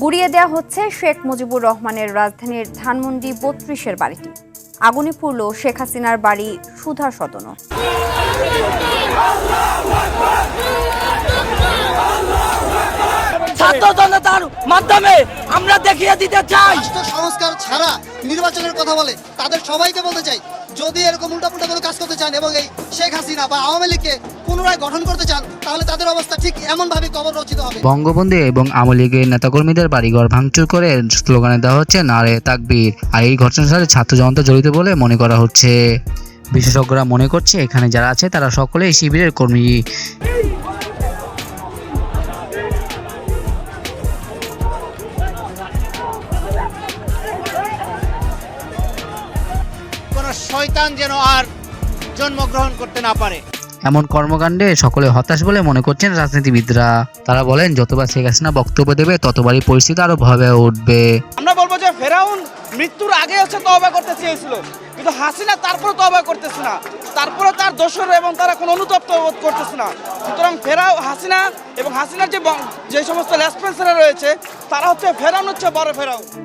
গুড়িয়ে দেওয়া হচ্ছে শেখ মুজিবুর রহমানের রাজধানীর ধানমন্ডি বত্রিশের বাড়িটি। আগুনে পুড়ল শেখ হাসিনার বাড়ি সুধা সদনও। ছাত্র জনতার মাধ্যমে আমরা দেখিয়ে দিতে চাই। সংস্কার ছাড়া নির্বাচনের কথা বলে তাদের সবাইকে বলতে চাই যদি এরকম উল্টাপুল্টা কোনো কাজ করতে চান এবং এই শেখ হাসিনা বা আওয়ামী লীগকে পুনরায় গঠন করতে চান, তাহলে তাদের অবস্থা ঠিক এমন ভাবে কবর রচিত হবে। বঙ্গবন্ধু এবং আওয়ামী লীগের নেতাকর্মীদের বাড়িঘর ভাঙচুর করে স্লোগানে দেওয়া হচ্ছে নারে তাকবীর। আর এই ঘটনার সাথে ছাত্র জনতা জড়িত বলে মনে করা হচ্ছে। বিশেষজ্ঞরা মনে করছে, এখানে যারা আছে তারা সকলেই শিবিরের কর্মী। শয়তান যেন আর জন্মগ্রহণ করতে না পারে। এমন কর্মকাণ্ডে সকলে হতাশ বলে মনে করছেন রাজনীতিবিদরা। তারা বলেন যতবার শেখ হাসিনা বক্তব্য দেবে ততবারই পরিস্থিতি আরও ভয়াবহ উঠবে। আমরা বলব যে ফেরাউন মৃত্যুর আগে হচ্ছে তহবা করতে চেয়েছিল। কিন্তু হাসিনা তারপরে তহবা করতেছে না। তারপরে তার দোষর এবং তারা কোনো অনুতপ্ত বোধ করতেছে না। সুতরাং ফেরাও হাসিনা এবং হাসিনার যে বং- যে সমস্ত লেসপেন্সাররা রয়েছে তারা হচ্ছে ফেরাউন হচ্ছে বড় ফেরাউন।